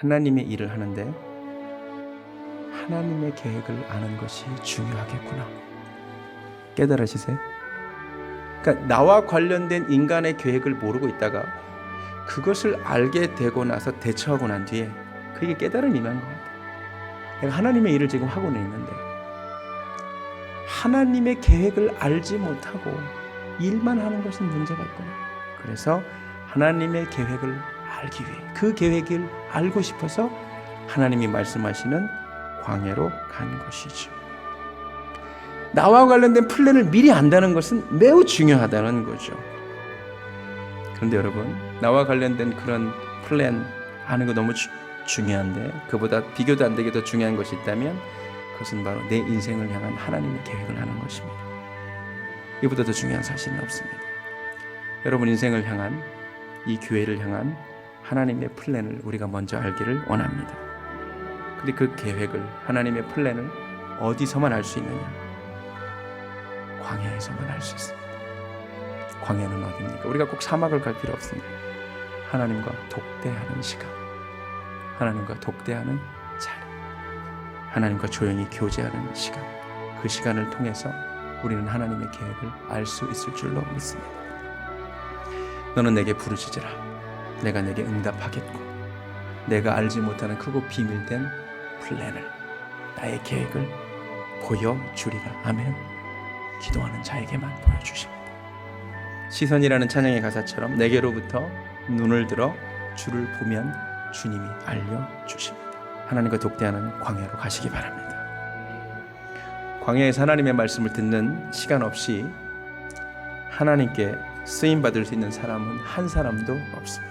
하나님의 일을 하는데 하나님의 계획을 아는 것이 중요하겠구나. 깨달으시세요? 그러니까 나와 관련된 인간의 계획을 모르고 있다가 그것을 알게 되고 나서 대처하고 난 뒤에 그게 이면 것 같아요. 내가 하나님의 일을 지금 하고는 있는데 하나님의 계획을 알지 못하고 일만 하는 것은 문제가 있구나. 그래서 하나님의 계획을 알기 위해 그 계획을 알고 싶어서 하나님이 말씀하시는 광야로 간 것이죠. 나와 관련된 플랜을 미리 안다는 것은 매우 중요하다는 거죠. 그런데 여러분, 나와 관련된 그런 플랜 하는 거 너무 주- 중요한데 그보다 비교도 안 되게 더 중요한 것이 있다면 그것은 바로 내 인생을 향한 하나님의 계획을 하는 것입니다. 이보다 더 중요한 사실은 없습니다. 여러분 인생을 향한 이 교회를 향한 하나님의 플랜을 우리가 먼저 알기를 원합니다. 근데 그 계획을 하나님의 플랜을 어디서만 알 수 있느냐? 광야에서만 알 수 있습니다. 광야는 어디입니까? 우리가 꼭 사막을 갈 필요 없습니다. 하나님과 독대하는 시간, 하나님과 독대하는 자리, 하나님과 조용히 교제하는 시간, 그 시간을 통해서 우리는 하나님의 계획을 알 수 있을 줄로 믿습니다. 너는 내게 부르짖으라. 내가 내게 응답하겠고, 내가 알지 못하는 크고 비밀된 플랜을, 나의 계획을 보여주리라. 아멘. 기도하는 자에게만 보여주십니다. 시선이라는 찬양의 가사처럼 내게로부터 눈을 들어 주를 보면 주님이 알려주십니다. 하나님과 독대하는 광야로 가시기 바랍니다. 광야에서 하나님의 말씀을 듣는 시간 없이 하나님께 쓰임 받을 수 있는 사람은 한 사람도 없습니다.